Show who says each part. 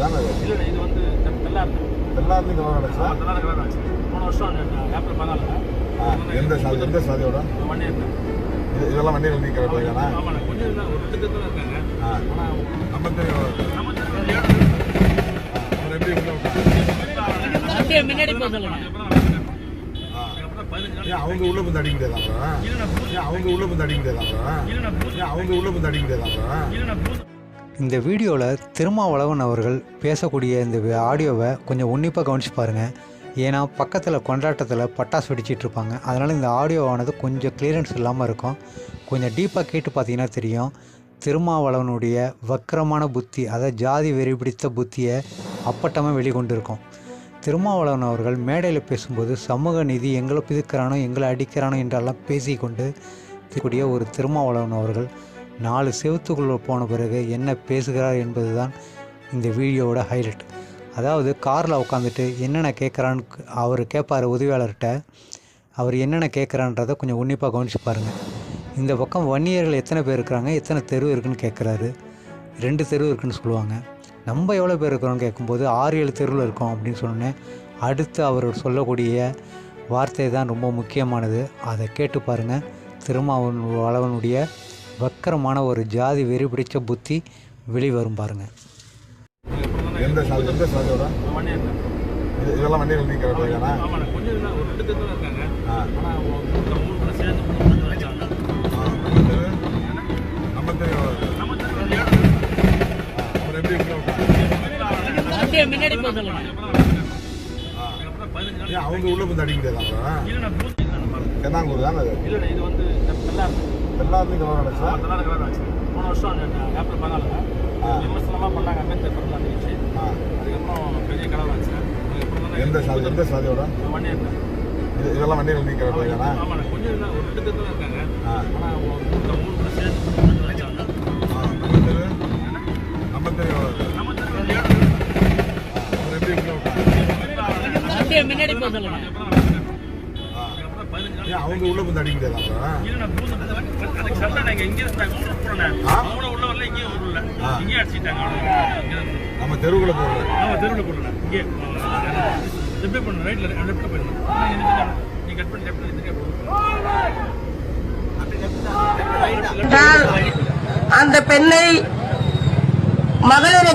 Speaker 1: தானே
Speaker 2: இல்லை. இது வந்து தெல்லாயிரத்து
Speaker 1: எல்லாருக்கும் கலவரம் நடந்துச்சா
Speaker 2: தெல்லாயிரம் கலர் ஆச்சு போன வருஷம் ஏப்ரல் பதினாலில்.
Speaker 1: ஆ, எந்த சாதி எந்த சாதியோட?
Speaker 2: ஒன் இயர்
Speaker 1: இது இதெல்லாம் வண்டிகள் நீக்கிற பையனா
Speaker 2: ஆமாண்ணா கொஞ்சம் ஒரு ரெண்டு தான் இருக்காங்க ஆனால்
Speaker 1: நம்ம அவங்க உள்ள வந்து அடிக்க முடியாது? அப்புறம்
Speaker 2: இல்லைண்ணா பூத்
Speaker 1: ஏன் அவங்க உள்ள வந்து அடிக்க முடியாது? அப்புறம்
Speaker 2: இல்லைண்ணா பூத்
Speaker 1: ஏன் அவங்க உள்ள வந்து அடிக்க முடியாது? அப்புறம்
Speaker 2: இல்லைண்ணா பூத்
Speaker 3: இந்த வீடியோவில் திருமாவளவன் அவர்கள் பேசக்கூடிய இந்த ஆடியோவை கொஞ்சம் உன்னிப்பாக கவனிச்சு பாருங்கள் ஏன்னா பக்கத்தில் கொண்டாட்டத்தில் பட்டாசு வெடிச்சிட்டு இருப்பாங்க. அதனால் இந்த ஆடியோவானது கொஞ்சம் கிளியரன்ஸ் இல்லாமல் இருக்கும். கொஞ்சம் டீப்பாக கேட்டு பார்த்தீங்கன்னா தெரியும். திருமாவளவனுடைய வக்கரமான புத்தி அதாவது ஜாதி வெறி பிடித்த புத்தியை அப்பட்டமாக வெளிக்கொண்டு இருக்கும் திருமாவளவன் அவர்கள் மேடையில் பேசும்போது சமூக நீதி எங்களை பிதுக்கிறானோ எங்களை அடிக்கிறானோ என்றெல்லாம் பேசிக்கொண்டு கூடிய ஒரு திருமாவளவன் அவர்கள் நாலு செவத்துக்குள்ளே போன பிறகு என்ன பேசுகிறார் என்பது தான் இந்த வீடியோவோட ஹைலைட் அதாவது காரில் உட்காந்துட்டு என்னென்ன கேட்குறான்னு அவர் கேட்பார் உதவியாளர்கிட்ட. அவர் என்னென்ன கேட்குறான்றதை கொஞ்சம் உன்னிப்பாக கவனிச்சு பாருங்கள் இந்த பக்கம் வன்னியர்கள் எத்தனை பேர் இருக்கிறாங்க எத்தனை தெரு இருக்குன்னு கேட்குறாரு ரெண்டு தெரு இருக்குன்னு சொல்லுவாங்க. நம்ம எவ்வளோ பேர் இருக்கிறோம்னு கேட்கும்போது ஆறு ஏழு தெருவில் இருக்கோம் அப்படின்னு சொன்னேன் அடுத்து அவர் சொல்லக்கூடிய வார்த்தை தான் ரொம்ப முக்கியமானது. அதை கேட்டு பாருங்கள் திருமாவன் வக்கரமான ஒரு ஜாதி வெறி பிடிச்ச புத்தி வெளிவரும் பாருங்கள்
Speaker 1: எந்த இதெல்லாம் நம்ம
Speaker 2: நாள்
Speaker 1: ஏன் அவங்க உள்ள வந்து அடிக்க முடியாது அப்புறம்?
Speaker 2: இல்லைண்ணா பூத் இல்லைண்ணா
Speaker 1: தென்னாங்கூர் தானே அது? எல்லாருக்கும் கலவரம் நடந்துச்சா.
Speaker 2: தெல்லாயிரம் கலர் ஆச்சு போன வருஷம் ஏப்ரல் பதினாலில். விமர்சனமாக பண்ணாங்க அம்பேத்கர் பிறந்த நிகழ்ச்சி
Speaker 1: ஆ.
Speaker 2: அதுக்கப்புறம் பெரிய கலர் ஆச்சு. அதுக்கப்புறம்
Speaker 1: எந்த சாதி எந்த சாதியோட?
Speaker 2: ஒன் இயர்
Speaker 1: இது இதெல்லாம் வண்டிகள் நீக்கிற பையனா
Speaker 2: ஆமாண்ணா கொஞ்சம் இருந்தா ஒரு ரெண்டு பேர் தான் இருக்காங்க.
Speaker 1: ஆ.
Speaker 2: ஆனால் மூணு மூணு பேர் சேர்ந்து மூணு பேர் வச்சாங்க
Speaker 1: ஆ, நம்ம தெரு? நம்ம தெரியும்
Speaker 2: நம்ம
Speaker 4: முன்னாடி
Speaker 1: ஏன் அவங்க உள்ள வந்து அடிக்க முடியாது
Speaker 2: அதுக்கு சண்டை இங்கே இங்கே இருந்தாங்க ஊருக்கு போனேன்? அவங்கள உள்ள வரல. இங்கேயே அடிச்சிட்டாங்க இங்கே
Speaker 1: நம்ம தெருவுக்குள்ள போகல
Speaker 2: ஆமா தெருவில் போடல இங்கே ரிப்ளை பண்ணு ரைட்டில் லெஃப்ட்டில் போயிடணும். நீ கட் பண்ணி லெஃப்ட்டில்
Speaker 5: என்றால் அந்த பெண்ணை மகளிர்